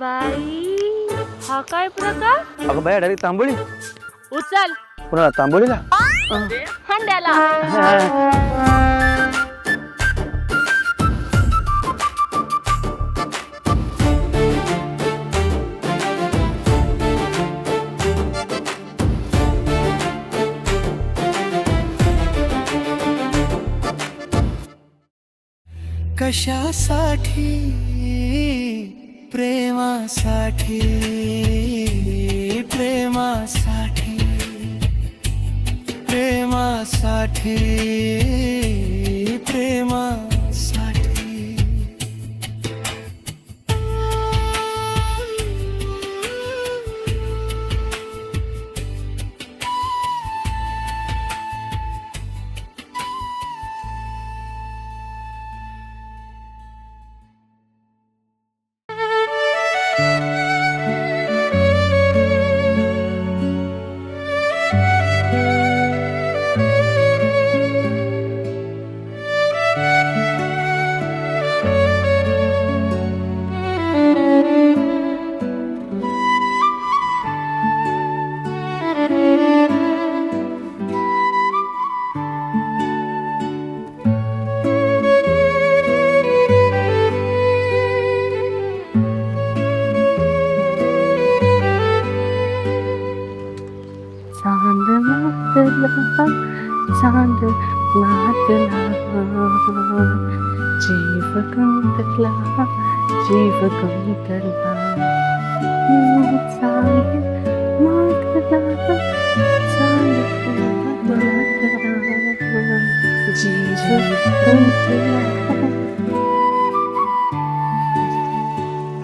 बाई हा काय प्रकार? अगं बाया डायरेक्ट तांबोळी. उचल. कुणाला तांबोळीला? हंड्याला. कशासाठी प्रेमासाठी प्रेमासाठी प्रेमासाठी.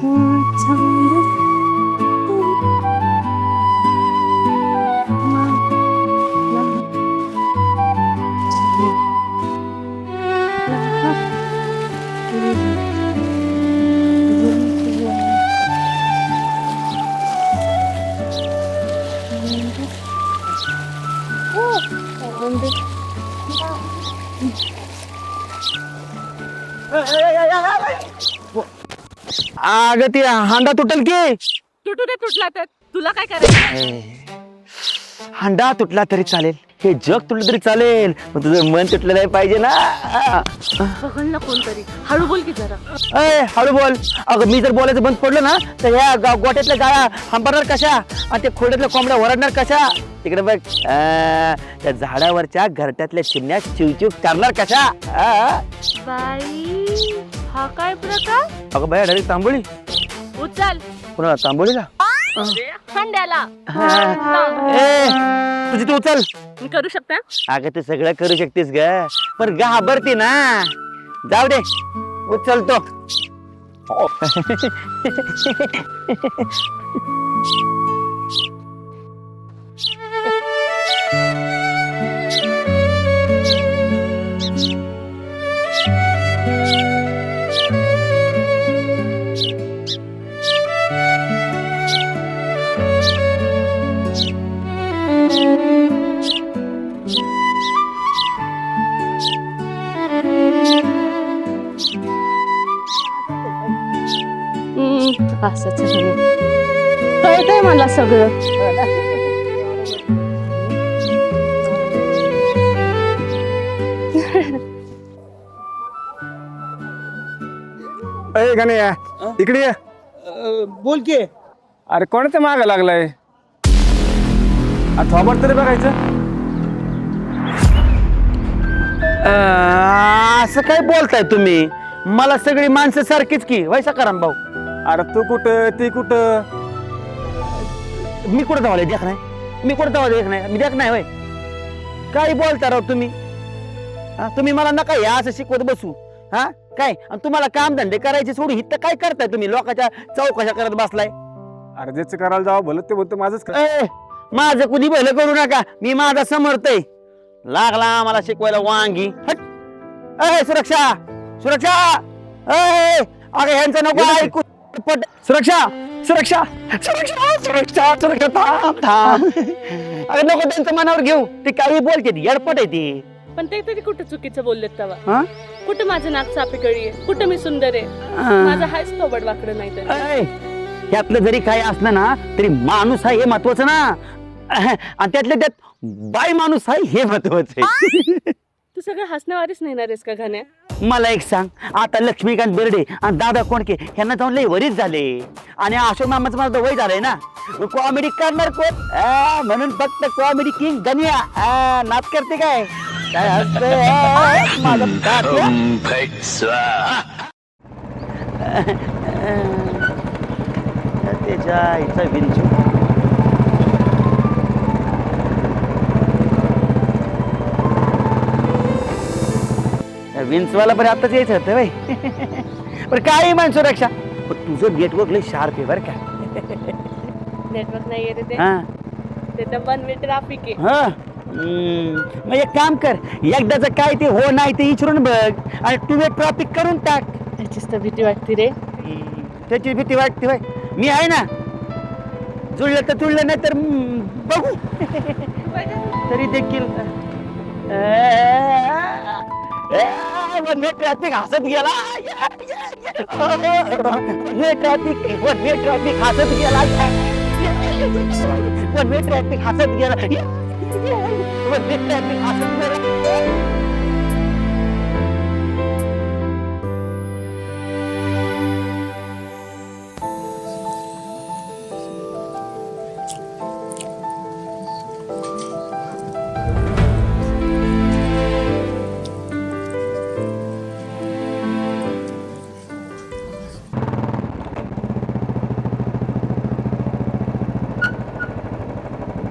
चांद अगं ती हांडा तुटल की. तुटू दे तुटला तर. तुला काय करायचं? हांडा तुटला तरी चालेल. हे जग तुटलं तरी चालेल. पण तुझं मन तुटलं नाही पाहिजे ना. बघल ना कोणतरी. हळू बोल की जरा. अय हळू बोल. अगं मी जर बोलायचं बंद पडलं ना तर ह्या गा- गोट्यातल्या गाया हंबरणार कशा? आणि त्या खोड्यातल्या कोंबड्या ओरडणार कशा? तिकडे बघ. अं, त्या झाडावरच्या घरट्यातल्या चिमण्या चिवचिव करणार कशा? बाई. हा काय प्रकार? अगं बाया डायरेक्ट तांबोळी. उचल. कुणाला तांबोळीला? हंड्याला ए तुझी तू उचल. मी करू शकता? अगं ते सगळं करू शकतेस ग. पण घाबरते ना. जाऊ दे. उचलतो. असंच कळतंय मला सगळं. अय गण्या इकडे ये. बोल की. अरे कोणाच्या माग लागलाय? थोबड तरी बघायचं. अं, असं काय बोलताय तुम्ही? मला सगळी माणसं सारखीच की. वैसा कराम भाऊ. अरे तू कुठं? ती कुठं? मी कुठं धावले देख नाही मी कुठं धावा देख नाही मी देख नाही वय काय बोलता राव तुम्ही? हा, तुम्ही मला नका या असं शिकवत बसू. हा? काय? आणि तुम्हाला काम धंदे करायचे सोडून हित काय करताय तुम्ही? लोकांच्या चौकशा करत बसलाय. अरे ज्याचं करायला जावं भलं ते बोलतो माझंच कर. ए, माझं कुणी भलं करू नका. मी माझा समर्थ आहे. लागला आम्हाला शिकवायला वांगी. हट. ए सुरक्षा. सुरक्षा. ए अरे ह्यांचं नको ऐकू. पट सुरक्षा! सुरक्षा! सुरक्षा! सुरक्षा! सुरक्षा थांब थांब. अरे नको त्यांचं मनावर घेऊ. ते काही बोलते येडपट आहे ती. पण ते तरी कुठे चुकीचं बोललेत हा? कुठं माझं नाक चापी गळी आहे? कुठं मी सुंदर आहे? माझं हायच थोबड वाकडं नाही तर. ऐ, ह्यातलं जरी काही असलं ना तरी माणूस आहे हे महत्वाचं ना. आणि त्यातल्या त्यात बाय माणूस आहे हे महत्वाचं आहे. तू सगळं हसण्यावारीच नेणार आहेस का घाण्या? मला एक सांग. आता लक्ष्मीकांत बेर्डे आणि दादा कोणके ह्यांना जाऊन लय वरीच झाले. आणि अशोक मामाचं माझं वय झालंय ना. कॉमेडी करणार कोण? आ, म्हणून फक्त कॉमेडी किंग गनिया. आ, नाच करते काय? काय हसतंय, आ, माझं तात्या. त्याच्या आईचा विंचू. विंचवाला पण आताच यायचं होतं बाई. पण काय म्हण सुरक्षा पण तुझं नेटवर्क लय शार्प आहे बरं का. नेटवर्क नाही येते ते. हा. ते तर वन वे ट्राफिक आहे. हा. हम्म. मग एक काम कर एकदाच काय ते हो नाही ते विचारून बघ. आणि तू ट्रॉपिक करून टाक. त्याचीच तर भीती वाटते रे. त्याची भीती वाटते होय. मी आहे ना. जुळलं तर जुळलं नाही तर हम्म, बघू. तरी देखील. ट्रॅफिक हसत गेला. ट्रॅफिक वन वे ट्रॅफिक हसत गेला. वन वे ट्रॅफिक हसत गेला. वन वे ट्रॅफिक हसत गेला.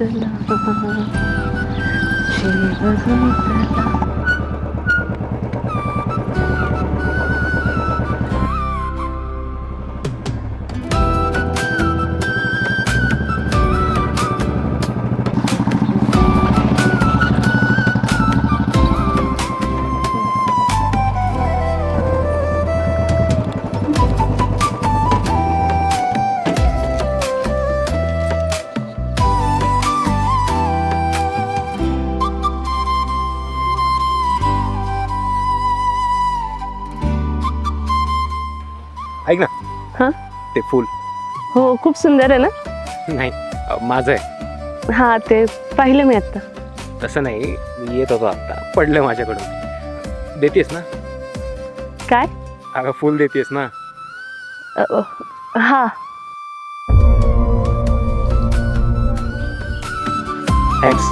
ऐक ते फुल. हो खूप सुंदर आहे ना? नाही अ, माझं आहे. हा ते पाहिलं मी आता. तसं नाही मी येत होतो आता. पडलं माझ्याकडून. देतेस ना? काय? अगं फुल देतेस ना? अ, अ, हा. थँक्स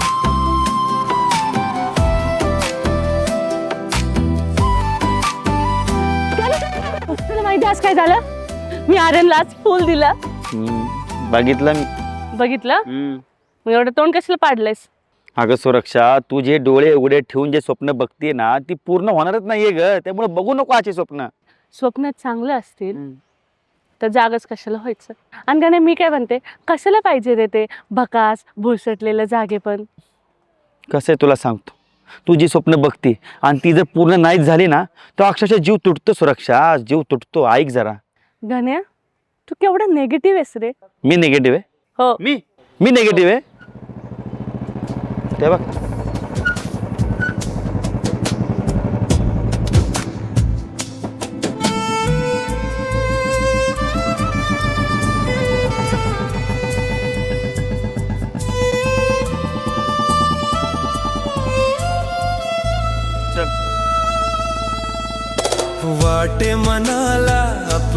तुला माहिती आज काय झालं? मी आर्यनलाच फुल दिला. बघितलं मी. बघितलं? मग एवढं तोंड कशाला पाडलंयस? अगं सुरक्षा तू जे डोळे उघडे ठेवून जे स्वप्न बघते ना ती पूर्ण होणारच नाहीये ग. त्यामुळे बघू नको अशी स्वप्न. स्वप्नात चांगलं असतील तर जागच कशाला व्हायचं? आणि का नाही मी काय म्हणते कशाला पाहिजे रे ते भकास भुसटलेलं जागे पण कसं आहे तुला सांगतो. तू जी स्वप्न बघते आणि ती जर पूर्ण नाहीच झाली ना तर अक्षरशः जीव तुटतो सुरक्षा. जीव तुटतो. ऐक जरा. गण्या तू केवढा नेगेटिव्ह आहेस रे. मी निगेटिव्ह आहे? हो. मी? मी निगेटिव्ह आहे? ते बघ.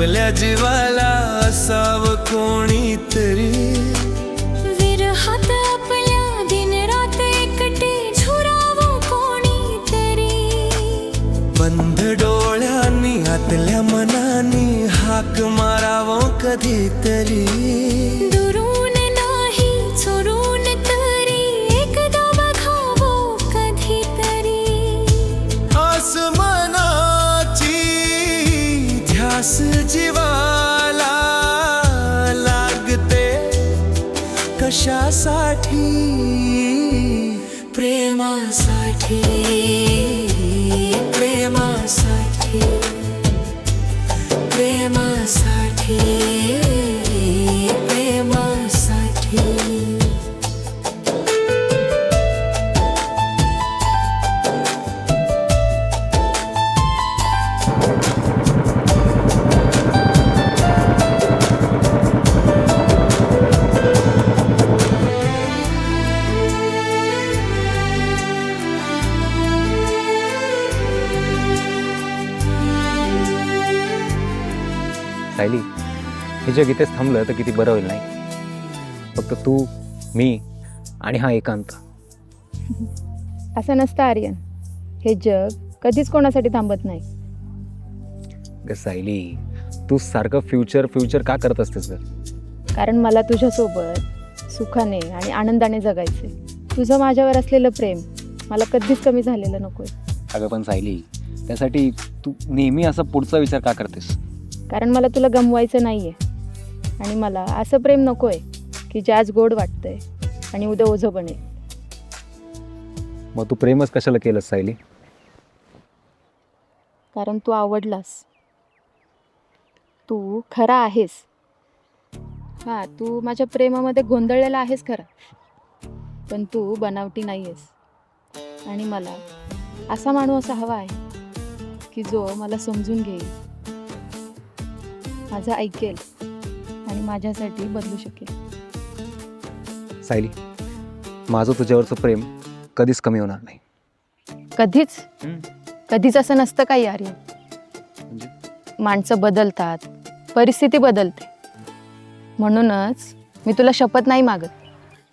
आपल्या जीवाला असावं कोणीतरी. प्रेमासाठी हे जग इथेच थांबलं तर किती बरं होईल नाही? फक्त तू मी आणि हा एकांत. असं नसतं आर्यन. हे जग कधीच कोणासाठी थांबत नाही. ग सायली तू सारखं फ्युचर फ्युचर का करत असतेस ग? कारण मला तुझ्यासोबत सुखाने आणि आनंदाने जगायचे तुझं माझ्यावर असलेलं प्रेम मला कधीच कमी झालेलं नकोय. अगं पण सायली त्यासाठी तू नेहमी असा पुढचा विचार का करतेस? कारण मला तुला गमवायचं नाही आहे आणि मला असं प्रेम नको आहे की जे आज गोड वाटतंय आणि उद्या ओझं बनेल. मग तू प्रेमच कशाला केलंस सायली? कारण तू आवडलास. तू खरा आहेस. हां तू माझ्या प्रेमामध्ये गोंधळलेला आहेस खरा. पण तू बनावटी नाही आहेस आणि मला असा माणूस असा हवा आहे की जो मला समजून घेईल. माझं ऐकेल. आणि माझ्यासाठी बदलू शकेल. सायली माझं तुझ्यावरचं प्रेम कधीच कमी होणार नाही. कधीच. कधीच असं नसतं काही आर्य म्हणजे? माणसं बदलतात परिस्थिती बदलते. म्हणूनच मी तुला शपथ नाही मागत.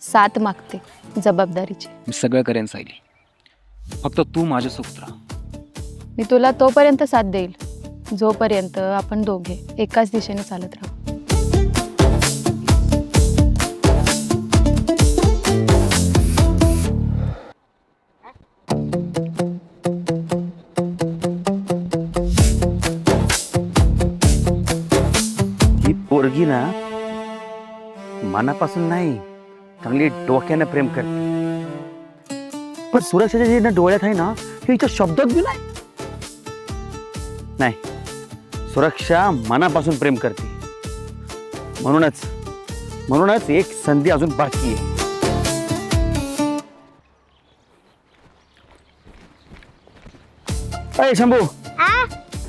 साथ मागते जबाबदारीची. मी सगळं करेन सायली. फक्त तू माझ्यासोबत राहा. मी तुला तोपर्यंत साथ देईल जोपर्यंत आपण दोघे एकाच दिशेने चालत राहू. पोरगी ना मनापासून नाही चांगली डोक्यानं प्रेम करते. पण सुरक्षाच्या जे ना डोळ्यात आहे ना हे हिच्या शब्दात बी नाही. नाही सुरक्षा मनापासून प्रेम करते. म्हणूनच म्हणूनच एक संधी अजून बाकी आहे. अय शंभू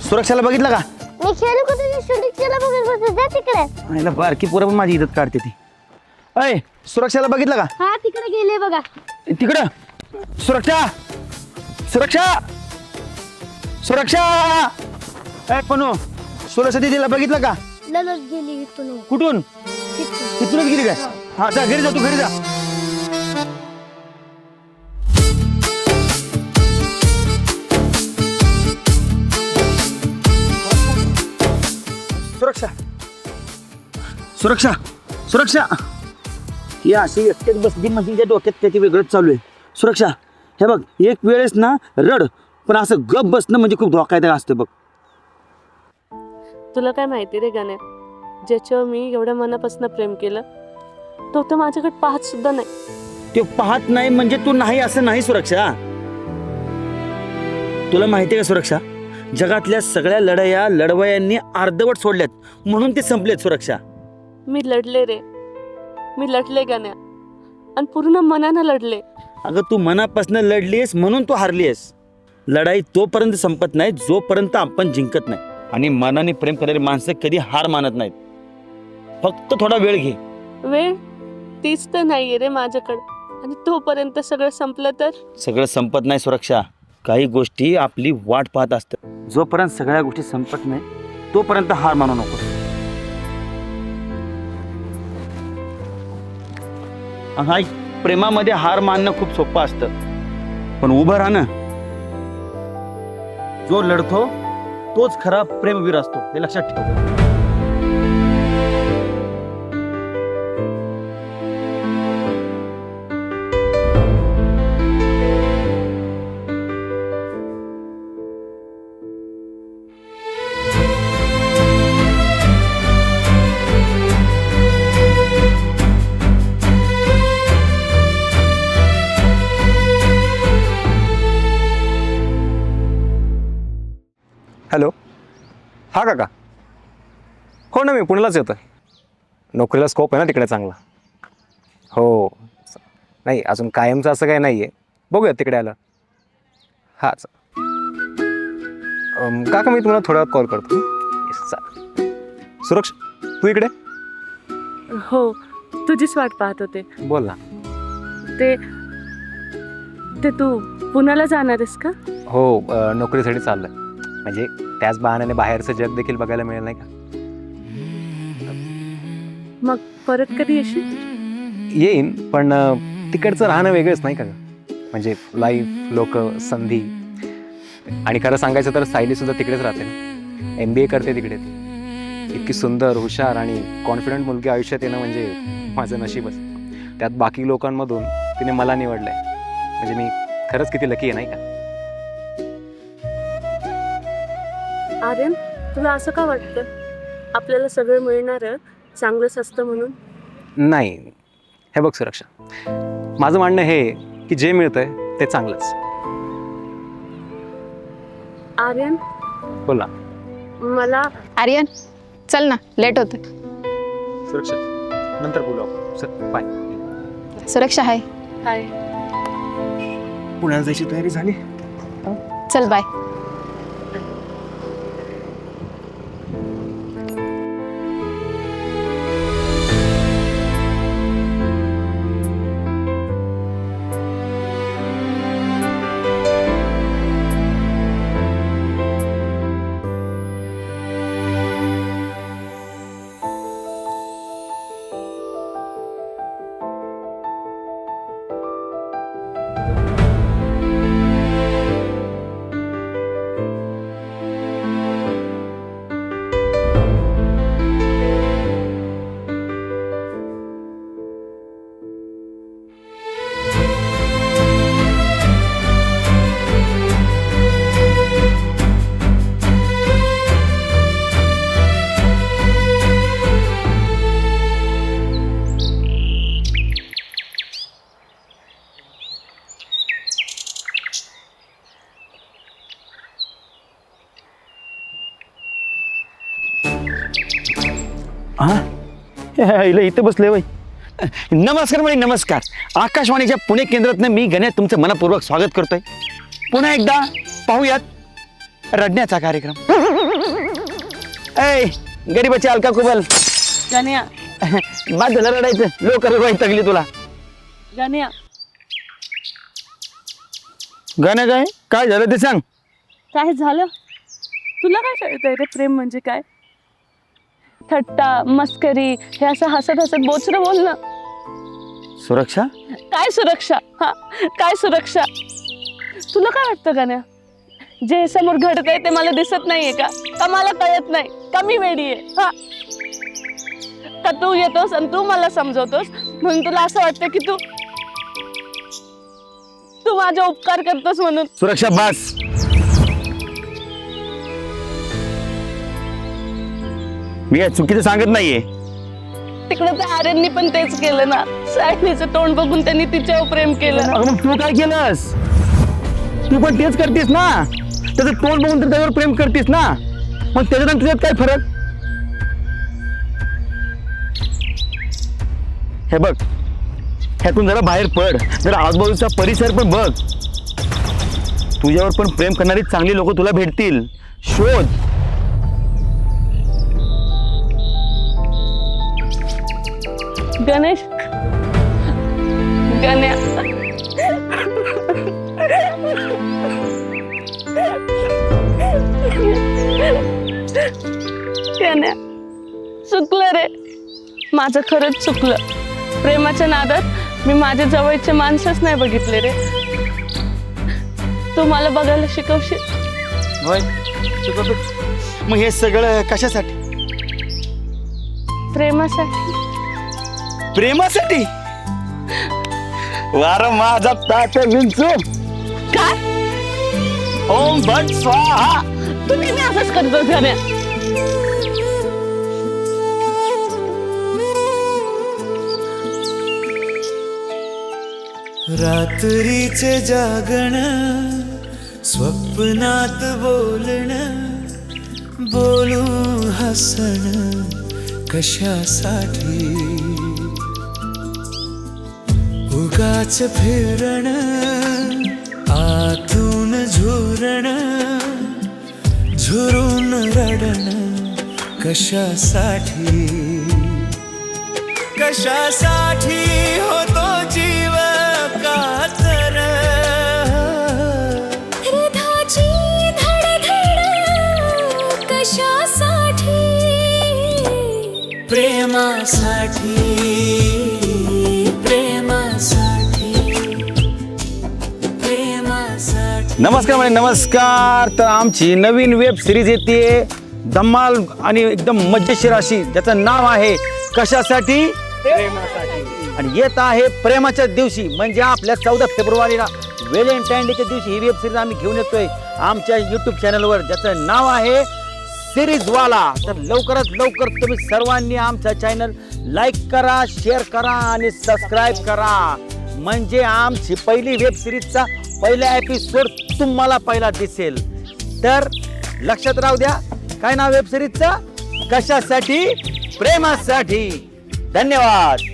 सुरक्षाला बघितलं का? मी खेळू का तुझ्या बघत बसतो जा तिकडे. बारकी पोरं पण माझी इज्जत काढते ती. अय सुरक्षाला बघितलं का? हा तिकडे गेले बघा. तिकडं. सुरक्षा! सुरक्षा! सुरक्षा! ए पनू सुरक्षा दिदीला बघितलं का? ललच गेली इथून. कुठून? तिथून. तिथूनच गेली काय? हा जा घरी जा तू घरी जा. सुरक्षा सुरक्षा. ही अशी एकट्यात बसली म्हणजे तिच्या डोक्यात त्याची वेगळंच चालू आहे. सुरक्षा हे बघ एक वेळेस ना रड पण असं गप बसणं म्हणजे खूप धोकादायक असतं बघ. तुला काय माहिती रे गाण्या ज्याच्यावर मी एवढ्या मनापासून प्रेम केलं तो तर माझ्याकडे पाहत सुद्धा नाही. ते पाहत नाही म्हणजे तू नाही असं नाही सुरक्षा. तुला माहिती आहे का सुरक्षा? जगातल्या सगळ्या लढाया लढवयांनी अर्धवट सोडल्यात म्हणून ते संपलेत सुरक्षा. मी लढले रे. मी लढले गाण्या. आणि पूर्ण मनानं लढले. अगं तू मनापासून लढलीस म्हणून तू हारलीस लढाई तोपर्यंत संपत नाही जोपर्यंत आपण जिंकत नाही. आणि मनाने प्रेम करणारी माणसं कधी हार मानत नाहीत. फक्त थोडा वेळ घे. वेळ? तीच तर नाहीये रे माझ्याकडं. आणि तोपर्यंत सगळं संपलं तर? सगळं संपत नाही सुरक्षा. काही गोष्टी आपली वाट पाहत असतात. जोपर्यंत सगळ्या गोष्टी संपत नाही तोपर्यंत हार मानू नको. हा प्रेमामध्ये हार मानणं खूप सोपं असतं. पण उभं राहणं जो लढतो तोच खरा प्रेमवीर असतो हे लक्षात ठेव. हॅलो? हा काका. हो ना मी पुण्यालाच येतो आहे नोकरीला स्कोप आहे ना तिकडे चांगला. हो. नाही अजून कायमचं असं काही नाही आहे बघूया तिकडे आलं. हाच अम, काका मी तुम्हाला वेळात कॉल करतो. चालेल सुरक्षा तू इकडे? हो तुझीच वाट पाहत होते. बोल ना. ते ते तू पुण्याला जाणार आहेस का? हो अ, नोकरीसाठी चाललं म्हणजे त्याच बहाण्याने बाहेरचं जग देखील बघायला मिळेल नाही का? मग परत कधी येशील? येईन पण अ, तिकडचं राहणं वेगळंच नाही का ग? म्हणजे लाईफ लोक संधी. आणि खरं सांगायचं तर सायली सुद्धा तिकडेच राहते ना. एम बी ए करते तिकडे ती. इतकी सुंदर हुशार आणि कॉन्फिडंट मुलगी आयुष्यात येणं म्हणजे माझं नशीबच त्यात बाकी लोकांमधून तिने मला निवडलंय. म्हणजे मी खरंच किती लकी आहे नाही का? आर्यन तुला असं का वाटतं? आपल्याला सगळं मिळणार चांगलंच असतं म्हणून? नाही. हे बघ सुरक्षा. माझं म्हणणं हे आहे की जे मिळतंय ते चांगलंच. आर्यन? बोला. मला आर्यन चल ना लेट होतं सुरक्षा नंतर बोलू आपण. सर बाय सुरक्षा आहे काय पुण्याला जायची तयारी झाली? चल बाय इला इथे बसले वय. नमस्कार म्हणे नमस्कार. आकाशवाणीच्या पुणे केंद्रातनं मी गण्यात तुमचं मनपूर्वक स्वागत करतोय. पुन्हा एकदा पाहूयात रडण्याचा कार्यक्रम. ऐ गरीबाची अलका कुबल. गण्या. बाद झालं रडायचं. लोक रडवाय तगली तुला. गण्या. गाणं काय? काय झालं ते सांग. काय झालं? तुला काय कळतंय रे प्रेम म्हणजे काय? थट्टा मस्करी हे असं हसत हसत बोचरं बोल ना. सुरक्षा? काय सुरक्षा? हा काय सुरक्षा? तुला काय वाटतं गाण्या? जे समोर घडतंय ते मला दिसत नाहीये का? का मला कळत नाही? का मी वेडी आहे हा. का तू येतोस आणि तू मला समजवतोस? म्हणून तुला असं वाटतं की तू तू माझे उपकार करतोस म्हणून. सुरक्षा बास! मी काय चुकीचं सांगत नाहीये. तिकडे त्या आर्यननी पण तेच केलं ना. सायलीचं तोंड बघून त्यांनी तिच्यावर प्रेम केलं. अगं मग तू काय केलंस? तू पण तेच करतेस ना? त्याचं तोंड बघून तर त्याच्यावर प्रेम करतेस ना? मग त्याच्यात आणि तुझ्यात काय फरक? हे बघ ह्यातून जरा बाहेर पड. जरा आजूबाजूचा परिसर पण बघ. तुझ्यावर पण प्रेम करणारी चांगली लोक तुला भेटतील. शोध. गणेश. गण्या गण्या चुकलं रे. माझं खरंच चुकलं. प्रेमाच्या नादात मी माझ्या जवळचे माणसंच नाही बघितले रे. तू मला बघायला शिकवशील? होय मग हे सगळं कशासाठी? प्रेमासाठी. प्रेमासाठी? वार माझा ताट विंचू. काय? ओम भट स्वाहा. तू नेहमी असंच करतोस गण्या रात्रीचे जागण स्वप्नात बोलण बोलू हसण कशासाठी? उगाच फिरण आतून झुरण झुरून रडण कशासाठी? कशासाठी होतो जीव कातर? कशासाठी प्रेमा प्रेमासाठी प्रेमासाठी. नमस्कार म्हणजे नमस्कार. तर आमची नवीन वेब सिरीज येते. धम्माल आणि एकदम मजेशीर अशी ज्याचं नाव आहे कशासाठी? आणि येत आहे प्रेमाच्या दिवशी म्हणजे आपल्या चौदा फेब्रुवारीला व्हॅलेंटाईन डेच्या दिवशी ही वेब सिरीज आम्ही घेऊन येतोय. आमच्या युट्यूब चॅनलवर ज्याचं नाव आहे सिरीज वाला तर लवकरात लवकर तुम्ही सर्वांनी आमचा चॅनल लाईक करा शेअर करा आणि सबस्क्राईब करा. म्हणजे आमची पहिली वेब सिरीजचा पहिला एपिसोड तुम्हाला पहिला दिसेल. तर लक्षात राहू द्या काय नाव वेबसिरीजचं कशासाठी? प्रेमासाठी. धन्यवाद.